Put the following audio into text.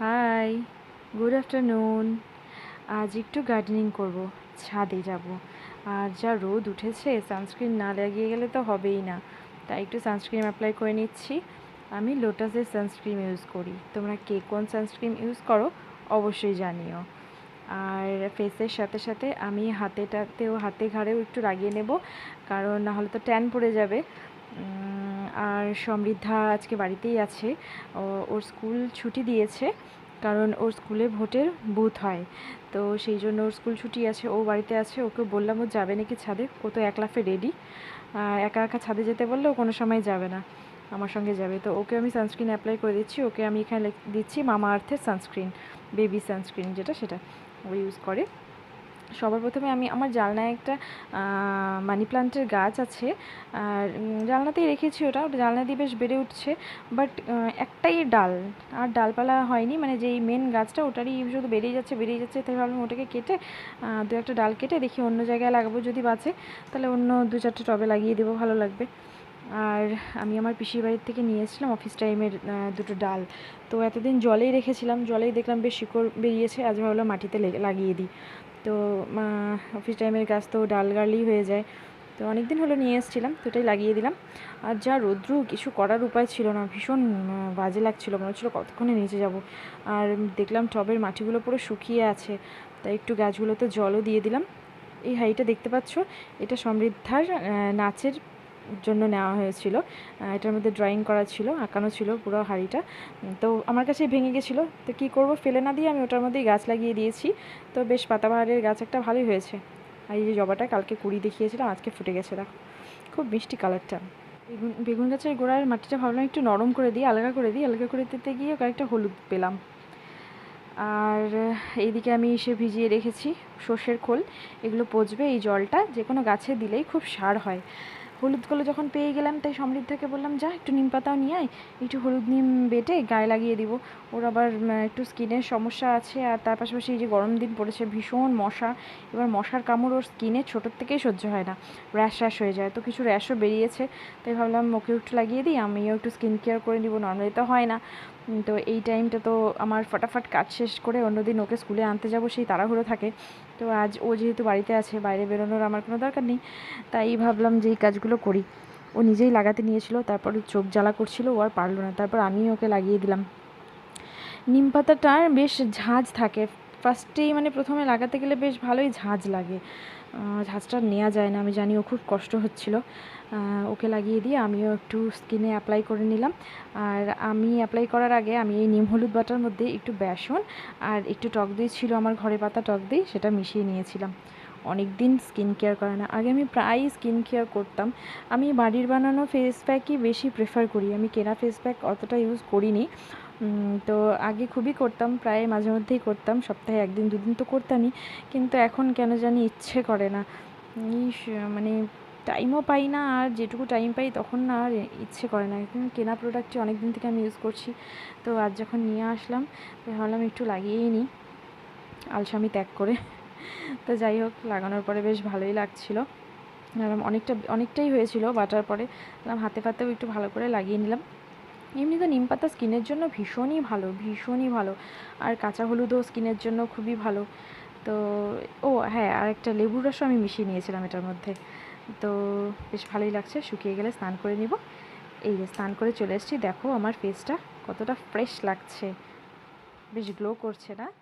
High, good afternoon. আজ একটু gardening করব, ছাদে যাব। আর যা রোদ উঠেছে সানস্ক্রিন না লাগিয়ে গেলে তো হবেই না। তাই একটু সানস্ক্রিন অ্যাপ্লাই করে নিচ্ছি। আমি লোটাসের সানস্ক্রিন ইউজ করি। তোমরা কে কোন সানস্ক্রিন ইউজ করো, অবশ্যই জানিও। আর ফেসের সাথে সাথে আমি হাতেটাতেও, হাতে ঘাড়েও একটু লাগিয়ে নেব। কারণ নাহলে তো ট্যান পড়ে যাবে। আর সমৃদ্ধা আজকে বাড়িতেই আছে। ওর স্কুল ছুটি দিয়েছে, কারণ ওর স্কুলে ভোটের বুথ হয়। তো সেই জন্য ওর স্কুল ছুটি আছে, ও বাড়িতে আছে, ওকে বললাম ও যাবে নাকি ছাদে, ও তো এক লাফে রেডি একা একা ছাদে যেতে বললে ও কোনো সময় যাবে না, আমার সঙ্গে যাবে। তো ওকে আমি সানস্ক্রিন অ্যাপ্লাই করে দিচ্ছি, ওকে আমি এখানে দিচ্ছি মামা আর্থের সানস্ক্রিন বেবি সানস্ক্রিন যেটা সেটা ও ইউজ করে। সবার প্রথমে আমি আমার জানলায় একটা মানি প্লান্টের গাছ আছে। আর জানলাতেই রেখেছি ওটা। ওটা জানলা দিয়ে বেশ বেড়ে উঠছে। বাট একটাই ডাল। আর ডালপালা হয়নি। মানে যেই মেন গাছটা ওটারই শুধু বেরিয়ে যাচ্ছে বেরিয়ে যাচ্ছে। তাই ভাবলাম ওটাকে কেটে দু একটা ডাল কেটে দেখি অন্য জায়গায় লাগাবো যদি বাঁচে। তাহলে অন্য দু চারটে টবে লাগিয়ে দেবো, ভালো লাগবে। আর আমি আমার পিসির বাড়ির থেকে নিয়ে এসেছিলাম অফিস টাইমের দুটো ডাল। তো এতদিন জলেই রেখেছিলাম। জলেই দেখলাম বেশ শিকড় বেরিয়েছে। আজ ভাবলাম মাটিতে লাগিয়ে দিই। তো অফিস টাইমের গাছ তো ডাল গাড়লেই হয়ে যায়। তো অনেক দিন হলো নিয়ে এসেছিলাম, তো ওটাই লাগিয়ে দিলাম। আর যা রৌদ্র, কিছু করার উপায় ছিল না, ভীষণ বাজে লাগছিল, মনে হচ্ছিল কতক্ষণে নিচে যাব। আর দেখলাম টবের মাটিগুলো পুরো শুকিয়ে আছে, তাই একটু গাছগুলোতে জলও দিয়ে দিলাম। এই হাঁড়িটা দেখতে পাচ্ছ, এটা সমৃদ্ধার নাচের জন্য নেওয়া হয়েছিল। এটার মধ্যে ড্রয়িং করা ছিল, আঁকানো ছিল পুরো হাঁড়িটা। তো আমার কাছে ভেঙে গেছিল। তো কী করব? ফেলে না দিয়ে আমি ওটার মধ্যেই গাছ লাগিয়ে দিয়েছি। তো বেশ পাতাবাহারের গাছ একটা ভালোই হয়েছে। আর এই যে জবাটা কালকে কুড়ি দেখিয়েছিলাম, আজকে ফুটে গেছে, দেখো। খুব মিষ্টি কালারটা বেগুন বেগুন গাছের গোড়ার মাটিটা ভাবলাম একটু নরম করে দিই, আলগা করে দিই। আলগা করে দিতে গিয়ে কয়েকটা হলুদ পেলাম। আর এইদিকে আমি এসে ভিজিয়ে রেখেছি সর্ষের খোল। এগুলো পচবে এই জলটা যে কোনো গাছে দিলেই খুব সার হয়। হলুদগুলো যখন পেয়ে গেলাম, তাই সমৃদ্ধাকে বললাম, যা, একটু নিম পাতাও নিয়ে আয়, একটু হলুদ নিম বেটে গায়ে লাগিয়ে দিব। ওর আবার একটু স্কিনের সমস্যা আছে, আর তার পাশাপাশি এই যে গরম দিন পড়েছে, ভীষণ মশা। এবার মশার কামড় ওর স্কিনে ছোটোর থেকেই সহ্য হয় না, র্যাশ র্যাশ হয়ে যায়। তো কিছু র্যাশও বেরিয়েছে, তাই ভাবলাম, ওকে একটু লাগিয়ে দিই, আমিও একটু স্কিন কেয়ার করে নিব। নর্মালি তো হয় না। তো এই টাইমটা তো আমার ফটাফট কাজ শেষ করে অন্যদিন ওকে স্কুলে আনতে যাব, সেই তাড়াহুড়ো থাকে। তো আজ ও যেহেতু বাড়িতে আছে, বাইরে বেরোনোর আমার কোনো দরকার নেই, তাই ভাবলাম যে এই কাজগুলো করি। ও নিজেই লাগাতে নিয়েছিল, তারপর চোখ জ্বালা করছিল, ও আর পারল না, তারপর আমি ওকে লাগিয়ে দিলাম। নিম পাতাটার বেশ ঝাঁঝ থাকে ফার্স্টেই মানে প্রথমে লাগাতে গেলে বেশ ভালোই ঝাঁঝ লাগে। ঝাঁঝটা নেওয়া যায় না, আমি জানি ও খুব কষ্ট হচ্ছিল। ওকে লাগিয়ে দিয়ে আমিও একটু স্কিনে অ্যাপ্লাই করে নিলাম। আর আমি অ্যাপ্লাই করার আগে আমি এই নিম হলুদ বাটার মধ্যে একটু বেসন আর একটু টক দই ছিল, আমার ঘরে পাতা টক দই, সেটা মিশিয়ে নিয়েছিলাম। অনেক দিন স্কিন কেয়ার করে না। আগে আমি প্রায়ই স্কিন কেয়ার করতাম। আমি বাড়ির বানানো ফেস প্যাকই বেশি প্রেফার করি। আমি কেনা ফেস প্যাক অতটা ইউজ করিনি। তো আগে খুবই করতাম, প্রায় মাঝে মধ্যেই করতাম, সপ্তাহে একদিন, দুদিন তো করতামই, কিন্তু এখন কেন জানি ইচ্ছে করে না। মানে টাইমও পাই না, আর যেটুকু টাইম পাই তখন না, আর ইচ্ছে করে না। কেনা প্রোডাক্টটি অনেক দিন থেকে আমি ইউজ করছি, তো আজ যখন নিয়ে আসলাম ভাবলাম একটু লাগিয়েই নিই, আলসামি ত্যাগ করে। তো যাই হোক, লাগানোর পরে বেশ ভালোই লাগছিল। অনেকটা, অনেকটাই হয়েছিল, বাটার পরে। হাতে ফাতেও একটু ভালো করে লাগিয়ে নিলাম। এমনি তো নিম পাতা স্কিনের জন্য ভীষণই ভালো ভীষণই ভালো। আর কাঁচা হলুদও স্কিনের জন্য খুবই ভালো। তো, ও হ্যাঁ আর একটা লেবুর রসও আমি মিশিয়ে নিয়েছিলাম এটার মধ্যে। তো, বেশ ভালোই লাগছে, শুকিয়ে গেলে স্নান করে নিব। এই যে স্নান করে চলে এসেছি, দেখো আমার ফেসটা কতটা ফ্রেশ লাগছে। বেশ গ্লো করছে না?